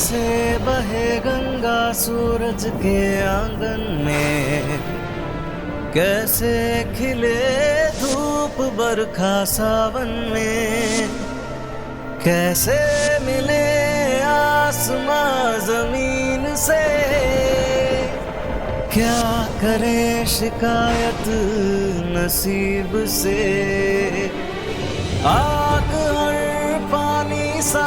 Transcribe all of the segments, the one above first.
कैसे बहे गंगा सूरज के आँगन में। कैसे खिले धूप बरखा सावन में। कैसे मिले आसमां ज़मीन से। क्या करे शिकायत नसीब से। आग और पानी सा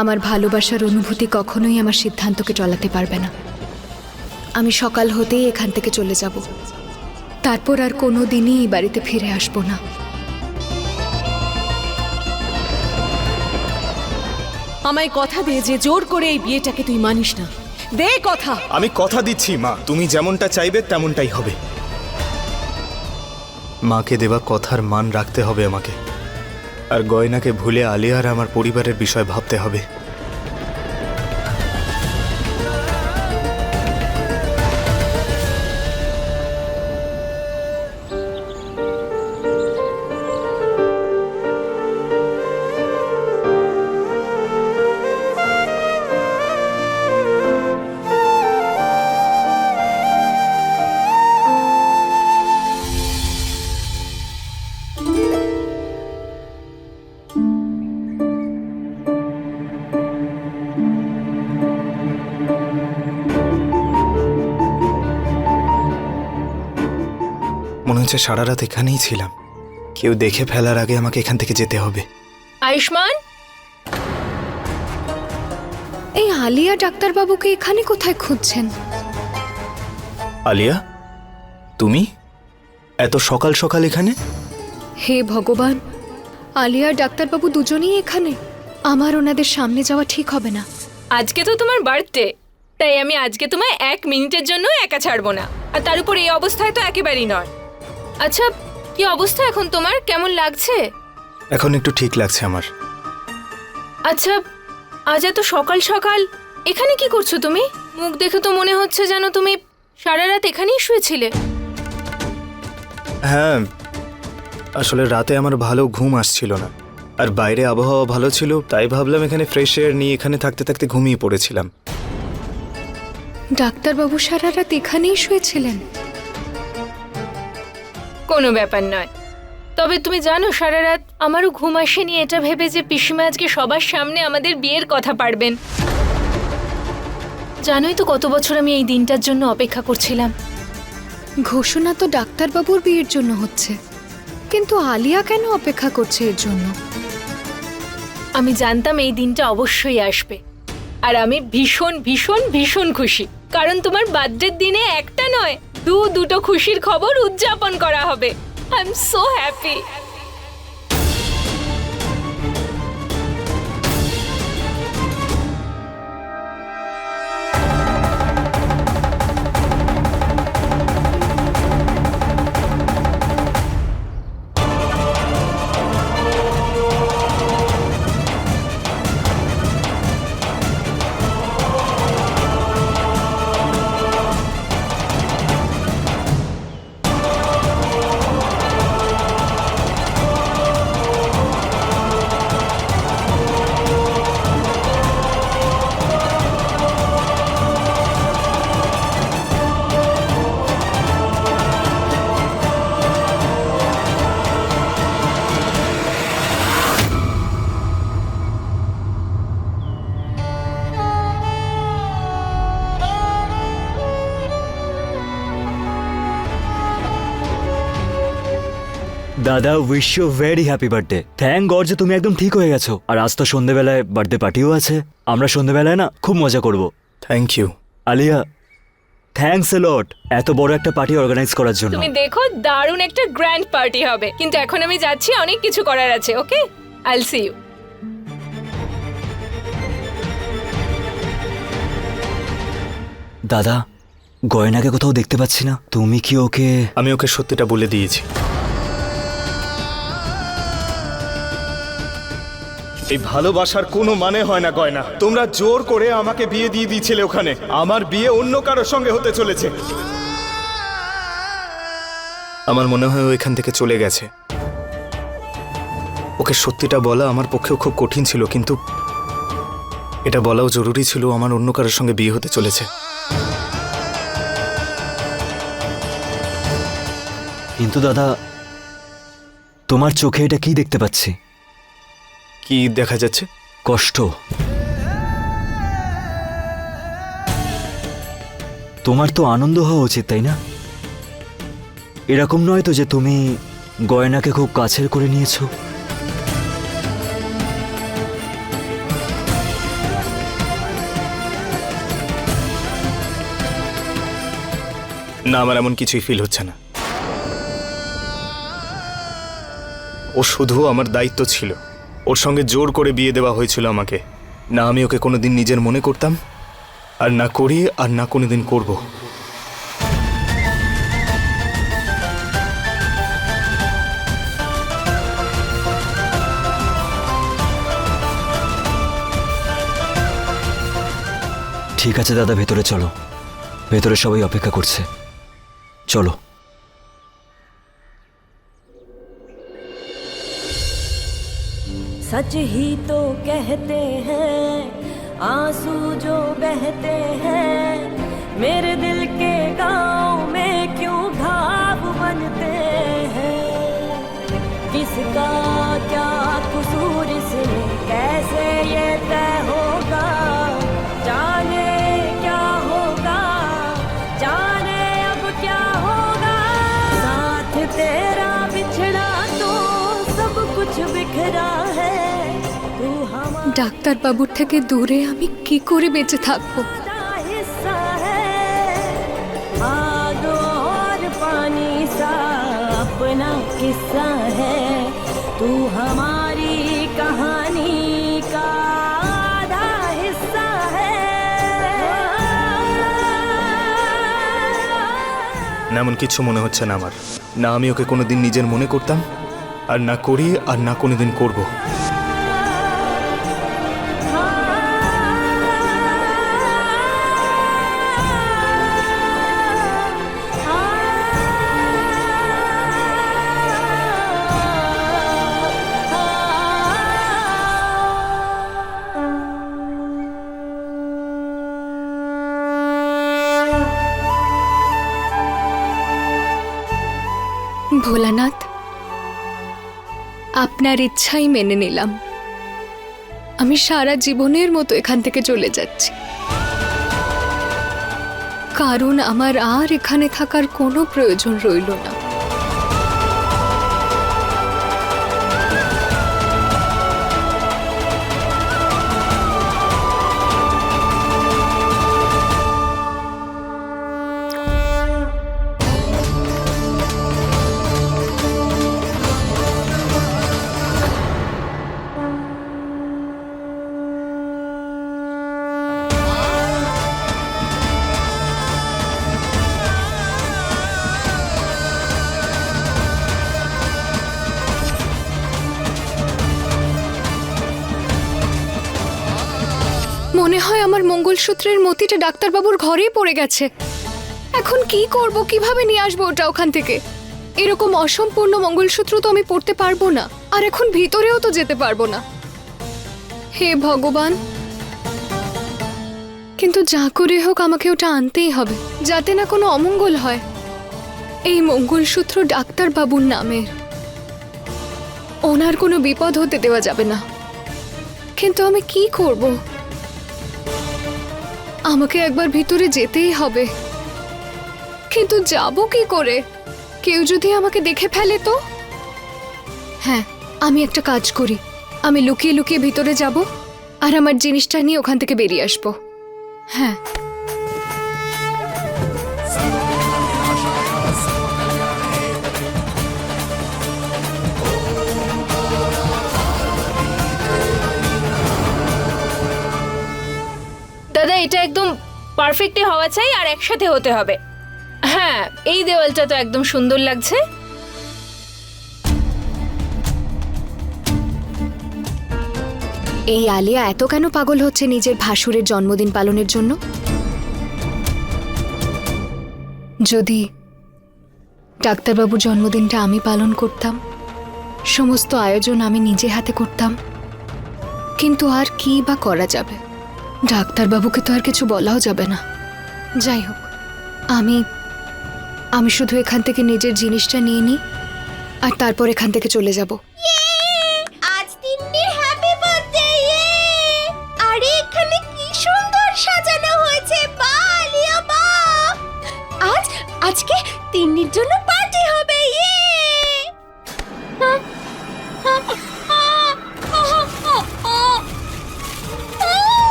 আমার ভালোবাসার অনুভূতি কখনোই আমার সিদ্ধান্তকে চলাতে পারবে না। আমি সকাল হতেই এখান থেকে চলে যাব। তারপর আর কোনো দিনই এই বাড়িতে ফিরে আসব না। আমায় কথা দে যে জোর করে এই বিয়েটাকে তুই মানিস না। দে কথা। আমি কথা দিচ্ছি মা। তুমি যেমনটা চাইবে তেমনটাই হবে। মাকে দেওয়া কথার মান রাখতে হবে আমাকে। আর গয়নাকে ভুলে আলিয়ার আমার পরিবারের বিষয় ভাবতে হবে। মনে সারা রাত এখানেই ছিলাম। কেউ দেখে ফেলার আগে আমাকে এখান থেকে যেতে হবে। আয়ুষ্মান? এই আলিয়া ডাক্তারবাবুকে এখানে কোথায় খুঁজছেন? আলিয়া তুমি? এত সকাল সকাল এখানে? হে ভগবান আলিয়া ডাক্তারবাবু দুজনেই এখানে। আমার ওনাদের সামনে যাওয়া ঠিক হবে না। আজকে তো তোমার বার্থডে তাই আমি আজকে তোমায় এক মিনিটের জন্য একা ছাড়বো না। আর তার উপর এই অবস্থায় তো একেবারেই নয়। আচ্ছা কি অবস্থা এখন তোমার? কেমন লাগছে? এখন একটু ঠিক লাগছে আমার। আচ্ছা আজ এত সকাল সকাল এখানে কি করছ তুমি? মুখ দেখে তো মনে হচ্ছে যেন তুমি সারা রাত এখানেই শুয়েছিলে। হ্যাঁ আসলে রাতে আমার ভালো ঘুম আসছিল না। আর বাইরে আবহাওয়া ভালো ছিল তাই ভাবলাম এখানে ফ্রেশ এয়ার নিয়ে এখানে থাকতে থাকতে ঘুমিয়ে পড়েছিলাম। ডাক্তারবাবু সারা রাত এখানেই শুয়েছিলেন? কোনো ব্যাপার নয়। তবে তুমি জানো সারা রাত আমারও ঘুম আসেনি। এটা ভেবে যে পিসিমা আজকে সবার সামনে আমাদের বিয়ের কথা পারবেন। জানোই তো কত বছর আমি এই দিনটার জন্য অপেক্ষা করছিলাম। ঘোষণা তো ডাক্তারবাবুর বিয়ের জন্য হচ্ছে। কিন্তু আলিয়া কেন অপেক্ষা করছে এর জন্য? আমি জানতাম এই দিনটা অবশ্যই আসবে। আর আমি ভীষণ ভীষণ ভীষণ খুশি। কারণ তোমার বার্থডের দিনে একটা নয় দু দুটো খুশির খবর উদযাপন করা হবে। আই এম সো হ্যাপি দাদা wish you very happy birthday thank god যে তুমি একদম ঠিক হয়ে গেছো। আর আজ তো সন্ধেবেলায় বার্থডে পার্টিও আছে। আমরা সন্ধেবেলায় না খুব মজা করব। Thank you Alia thanks a lot এত বড় একটা পার্টি অর্গানাইজ করার জন্য। তুমি দেখো দারুণ একটা গ্র্যান্ড পার্টি হবে। কিন্তু এখন আমি যাচ্ছি অনেক কিছু করার আছে ওকে আইল সি ইউ দাদা গয়নাকে কোথাও দেখতে পাচ্ছি না। তুমি কি ওকে আমি ওকে সত্যিটা বলে দিয়েছি। এই ভালোবাসার কোনো মানে হয় না গয়না। তোমরা জোর করে আমাকে বিয়ে দিয়ে দিয়েছিলে ওখানে। আমার বিয়ে অন্য কারোর সঙ্গে হতে চলেছে। আমার মনে হয় ও এখান থেকে চলে গেছে। ওকে সত্যিটা বলা আমার পক্ষেও খুব কঠিন ছিল কিন্তু এটা বলাও জরুরি ছিল আমার অন্য কারোর সঙ্গে বিয়ে হতে চলেছে। কিন্তু দাদা তোমার চোখে এটা কি দেখতে পাচ্ছি? কি দেখা যাচ্ছে? কষ্ট। তোমার তো আনন্দ হওয়া উচিত তাই না? এরকম নয় তো যে তুমি গয়নাকে খুব কাছের করে নিয়েছো? না আমার এমন কিছুই ফিল হচ্ছে না। ও শুধু আমার দায়িত্ব ছিল। ওর সঙ্গে জোর করে বিয়ে দেওয়া হয়েছিল আমাকে। না আমি ওকে কোনোদিন নিজের মনে করতাম, আর না করি, আর না কোনোদিন করব। ঠিক আছে দাদা, ভেতরে চলো। ভেতরে সবাই অপেক্ষা করছে। চলো। सच ही तो कहते हैं, आँसू जो बहते हैं, मेरे दिल के गाँव में क्यों घाव बनते हैं? किसका ডাক্তারবাবুর থেকে দূরে আমি কি করে বেঁচে থাকবো हिस्सा है आग और पानी सा अपना किस्सा है तू हमारी कहानी का आधा हिस्सा है না এমন কিছু মনে হচ্ছে না আমার না আমি ওকে কোনোদিন নিজের মনে করতাম আর না করি আর না কোনোদিন করব ভোলানাথ, আপনার ইচ্ছাই মেনে নিলাম। আমি সারা জীবনের মতো এখান থেকে চলে যাচ্ছি। কারণ আমার আর এখানে থাকার কোনো প্রয়োজন রইল না। হয় আমার মঙ্গলসূত্রের মতিটা ডাক্তারবাবুর ঘরেই পড়ে গেছে। এখন কি করব, কীভাবে নিয়ে আসব ওটা ওখান থেকে? এরকম অসম্পূর্ণ মঙ্গলসূত্র তো আমি পড়তে পারব না, আর এখন ভিতরেও তো যেতে পারব না। হে ভগবান! কিন্তু যা করে হোক আমাকে ওটা আনতেই হবে, যাতে না কোনো অমঙ্গল হয়। এই মঙ্গলসূত্র ডাক্তারবাবুর নামের। ওনার কোনো বিপদ হতে দেওয়া যাবে না। কিন্তু আমি কি করব? আমাকে একবার ভিতরে যেতেই হবে। কিন্তু যাব কি করে? কেউ যদি আমাকে দেখে ফেলে তো? হ্যাঁ আমি একটা কাজ করি। আমি লুকিয়ে লুকিয়ে ভিতরে যাব আর আমার জিনিসটা নিয়ে ওখান থেকে বেরিয়ে আসব। হ্যাঁ। এটা একদম পারফেক্টই হওয়া চাই আর একসাথে হতে হবে। হ্যাঁ এই দেওয়ালটা তো একদম সুন্দর লাগছে। এই আলিয়া এত কেন পাগল হচ্ছে নিজের ভাসুরের জন্মদিন পালনের জন্য? যদি ডাক্তারবাবুর জন্মদিনটা আমি পালন করতাম, সমস্ত আয়োজন আমি নিজে হাতে করতাম, কিন্তু আর কি বা করা যাবে? ডাক্তারবাবুকে তো আর কিছু বলাও যাবে না। যাই হোক, আমি আমি শুধু এখান থেকে নিজের জিনিসটা নিয়ে নিই, আর তারপর এখান থেকে চলে যাব। আজ তিন্নির হ্যাপি সুন্দর সাজানো আজ, আজকে তিন্নির জন্য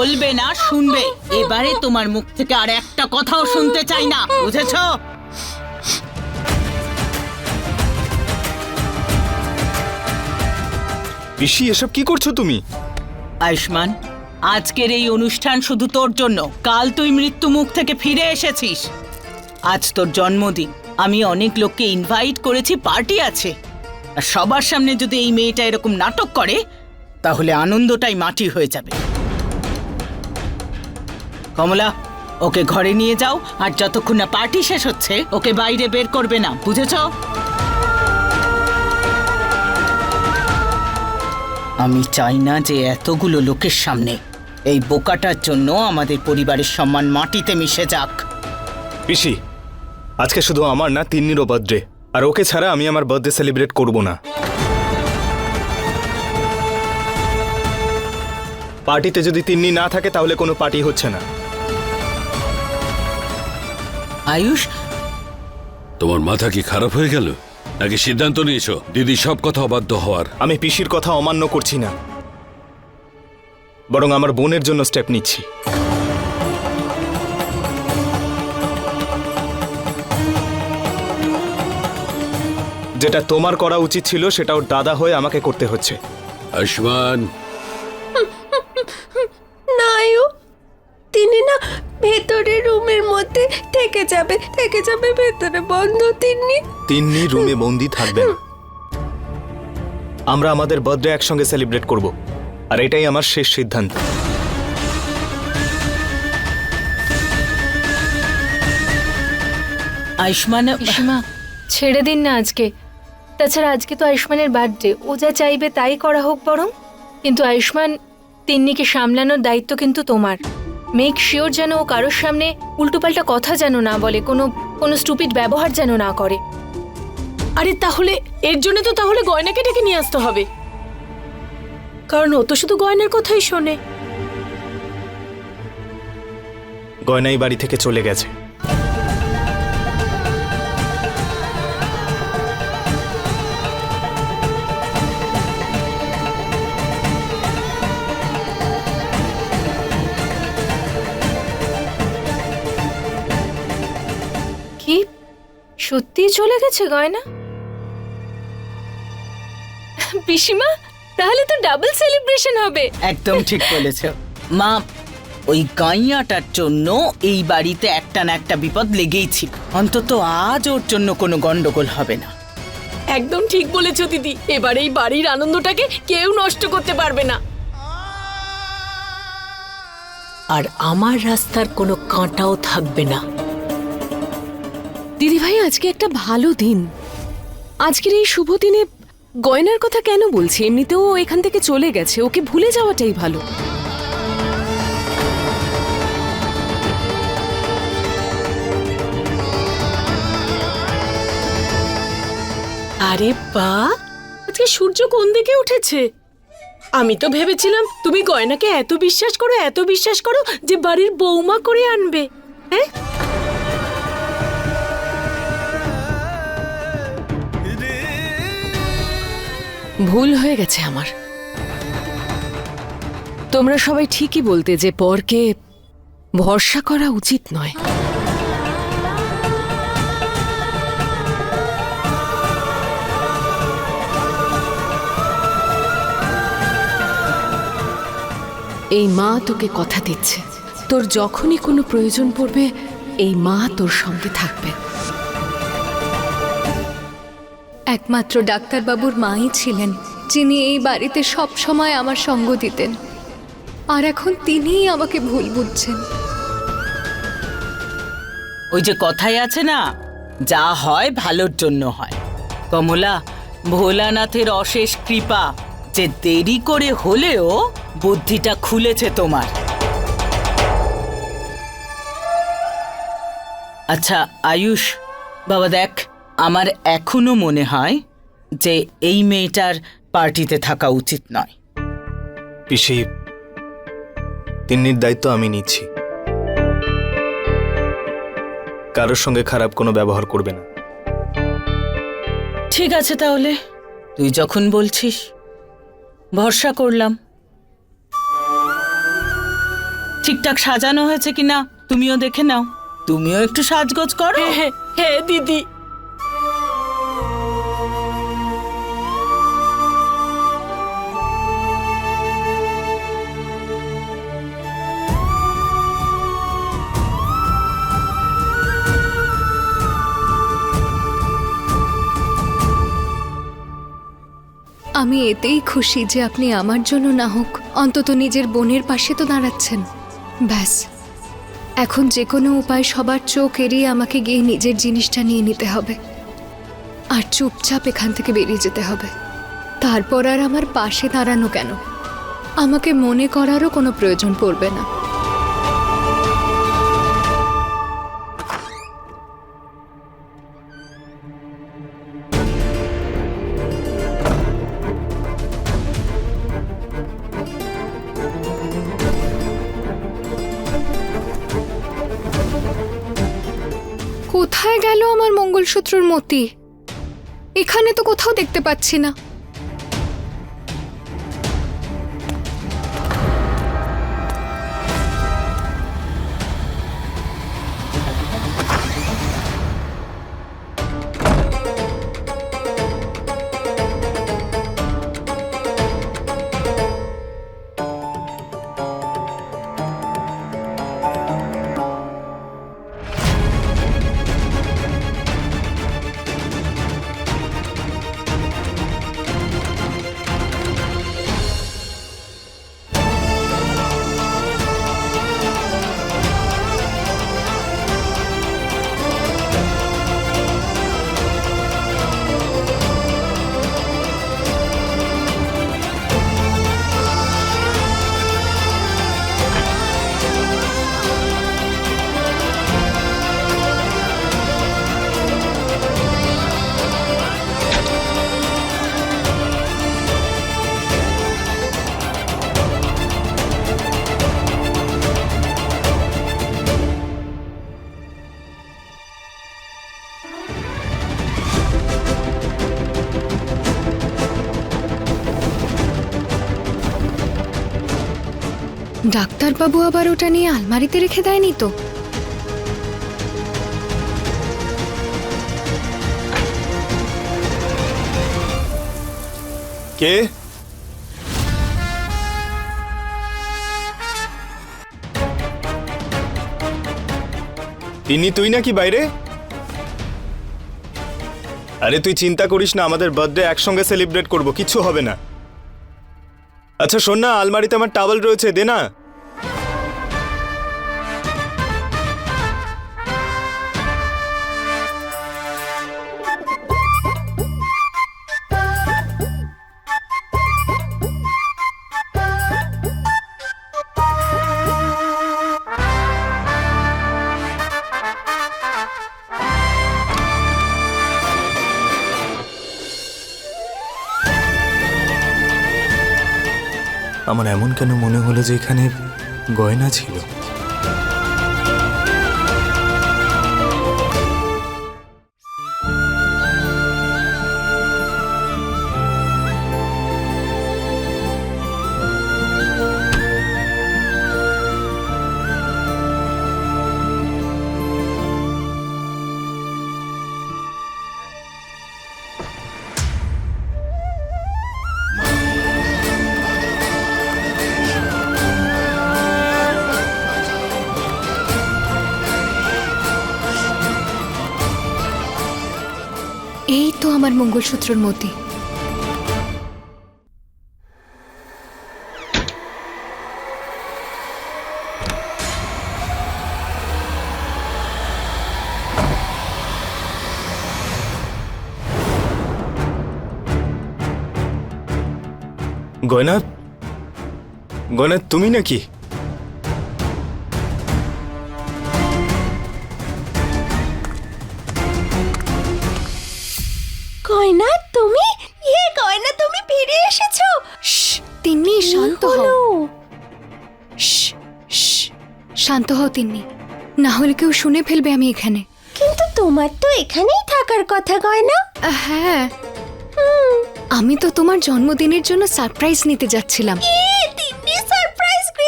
বলবে না শুনবে। এবারে তোমার মুখ থেকে আর একটা কথাও শুনতে চাই না বুঝেছ? পিসি এসব কি করছ তুমি? আয়ুষ্মান আজকের এই অনুষ্ঠান শুধু তোর জন্য। কাল তুই মৃত্যু মুখ থেকে ফিরে এসেছিস। আজ তোর জন্মদিন। আমি অনেক লোককে ইনভাইট করেছি পার্টি আছে। আর সবার সামনে যদি এই মেয়েটা এরকম নাটক করে তাহলে আনন্দটাই মাটি হয়ে যাবে। কমলা, ওকে ঘরে নিয়ে যাও, আর যতক্ষণ না পার্টি শেষ হচ্ছে, ওকে বাইরে বের করবে না, বুঝেছ? আমি চাই না যে এতগুলো লোকের সামনে এই বোকাটার জন্য আমাদের পরিবারের সম্মান মাটিতে মিশে যাক। পিসি, আজকে শুধু আমার না, তিন্নিরও বার্থডে আর ওকে ছাড়া আমি আমার বার্থডে সেলিব্রেট করব না। পার্টিতে যদি তিন্নি না থাকে, তাহলে কোনো পার্টি হচ্ছে না। আয়ুষ? তোমার মাথা কি খারাপ হয়ে গেল? নাকি সিদ্ধান্ত নিয়েছো? দিদি সব কথা অবাধ্য হওয়ার। আমি পিসির কথা অমান্য করছি না। বরং আমার বোনের জন্য স্টেপ নিচ্ছি। যেটা তোমার করা উচিত ছিল সেটা ওর দাদা হয়ে আমাকে করতে হচ্ছে। আয়ুষ্মান! নায়ু তিনি না ভেতরে রুমের মধ্যে থেকে যাবে থেকে যাবে ভেতরে বন্ধ তিন্নি। তিন্নি রুমে বন্দি থাকবে না। আমরা আমাদের বার্থডে একসঙ্গে সেলিব্রেট করব আর এটাই আমার শেষ সিদ্ধান্ত। আয়ুষ্মান পিসিমা ছেড়ে দিন না আজকে। তাছাড়া আজকে তো আয়ুষ্মানের বার্থডে ও যা চাইবে তাই করা হোক বরং। কিন্তু আয়ুষ্মান তিন্নিকে সামলানোর দায়িত্ব কিন্তু তোমার। মেক শিওর যেন ও কারোর সামনে উল্টোপাল্টা কথা যেন না বলে কোনো কোনো স্টুপিড ব্যবহার যেন না করে। আরে তাহলে এর জন্য তো তাহলে গয়নাকে ডেকে নিয়ে আসতে হবে। কারণ ও তো শুধু গয়নার কথাই শোনে। গয়নাই বাড়ি থেকে চলে গেছে। সত্যিই চলে গেছে গয়না? পিসিমা তাহলে তো ডাবল সেলিব্রেশন হবে। একদম ঠিক বলেছ। মা ওই গাইয়াটার জন্য এই বাড়িতে একটা না একটা বিপদ লেগেই ছিল। অন্তত আজ ওর জন্য কোনো গন্ডগোল হবে না। একদম ঠিক বলেছ দিদি। এবার এই বাড়ির আনন্দটাকে কেউ নষ্ট করতে পারবে না। আর আমার রাস্তার কোনো কাঁটাও থাকবে না। দিদি ভাই, আজকে একটা ভালো দিন। আজকের এই শুভ দিনে গয়নার কথা কেন বলছি? এমনিতেও এখান থেকে চলে গেছে, ওকে ভুলে যাওয়াটাই ভালো। আরে বা, আজকে সূর্য কোন দিকে উঠেছে? আমি তো ভেবেছিলাম তুমি গয়নাকে এত বিশ্বাস করো, এত বিশ্বাস করো যে বাড়ির বৌমা করে আনবে। হ্যাঁ? ভুল হয়ে গেছে আমার। তোমরা সবাই ঠিকই বলতে যে পরকে ভরসা করা উচিত নয়। এই মা তোকে কথা দিচ্ছে। তোর যখনই কোনো প্রয়োজন পড়বে, এই মা তোর সঙ্গে থাকবে। একমাত্র ডাক্তারবাবুর মাই ছিলেন, যিনি এই বাড়িতে সব সময় আমার সঙ্গ দিতেন। আর এখন তিনিই আমাকে ভুল বুঝছেন। ওই যে কথাই আছে না, যা হয় ভালোর জন্য হয়। কমলা, ভোলানাথের অশেষ কৃপা, যে দেরি করে হলেও বুদ্ধিটা খুলেছে তোমার। আচ্ছা আয়ুষ, বাবা দেখ আমার এখনও মনে হয় যে এই মেয়েটার পার্টিতে থাকা উচিত নয়। পিসি তিন্নির দায়িত্ব আমি নিচ্ছি। কারোর সঙ্গে খারাপ কোনো ব্যবহার করবে না। ঠিক আছে তাহলে তুই যখন বলছিস ভরসা করলাম। ঠিকঠাক সাজানো হয়েছে কিনা তুমিও দেখে নাও। তুমিও একটু সাজগোজ করো। হ্যাঁ দিদি। আমি এতেই খুশি যে আপনি আমার জন্য না হোক, অন্তত নিজের বোনের পাশে তো দাঁড়াচ্ছেন। ব্যাস। এখন যে কোনো উপায় সবার চোখ এড়িয়ে আমাকে গিয়ে নিজের জিনিসটা নিয়ে নিতে হবে। আর চুপচাপ এখান থেকে বেরিয়ে যেতে হবে। তারপর আর আমার পাশে দাঁড়ানো কেন? আমাকে মনে করারও কোনো প্রয়োজন পড়বে না। গেল আমার মঙ্গলসূত্রর মতি। এখানে তো কোথাও দেখতে পাচ্ছি না। ডাক্তারবাবু আবার ওটা নিয়ে আলমারিতে রেখে দেয়নি তো? কে? তুই নাকি বাইরে? আরে তুই চিন্তা করিস না, আমাদের বার্থডে একসঙ্গে সেলিব্রেট করব কিছু হবে না। আচ্ছা শোন না, আলমারিতে আমার টাওয়েল রয়েছে, দে না। আমার এমন কেন মনে হলো যে এখানে গয়না ছিল? আমার মঙ্গলসূত্রর মতি। গয়না গয়না তুমি নাকি? তিন্নি শান্ত হও। শান্ত হও তিন্নি। না হলে কেউ শুনে ফেলবে আমি এখানে। কিন্তু তোমার তো এখানেই থাকার কথা গয়না। আহ, হ্যাঁ। আমি তো তোমার জন্মদিনের জন্য সারপ্রাইজ নিতে যাচ্ছিলাম।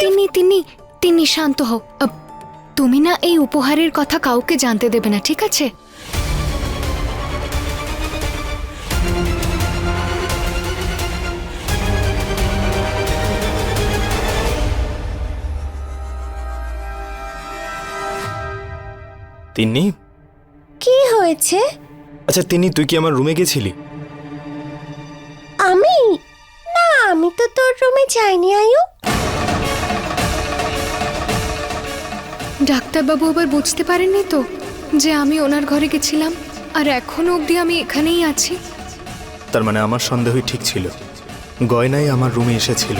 তিন্নি তিন্নি তিন্নি শান্ত হও। তুমি না এই উপহারের কথা কাউকে জানতে দেবে না ঠিক আছে? তিন্নি? কি হয়েছে? আচ্ছা তিন্নি তুই কি আমার রুমে গেছিলি? আমি? না আমি তো তোর রুমে যাইনি আয়ু। ডাক্তারবাবু আবার বুঝতে পারেননি তো যে আমি ওনার ঘরে গেছিলাম আর এখনও অবধি আমি এখানেই আছি। তার মানে আমার সন্দেহই ঠিক ছিল। গয়নাই আমার রুমে এসেছিল।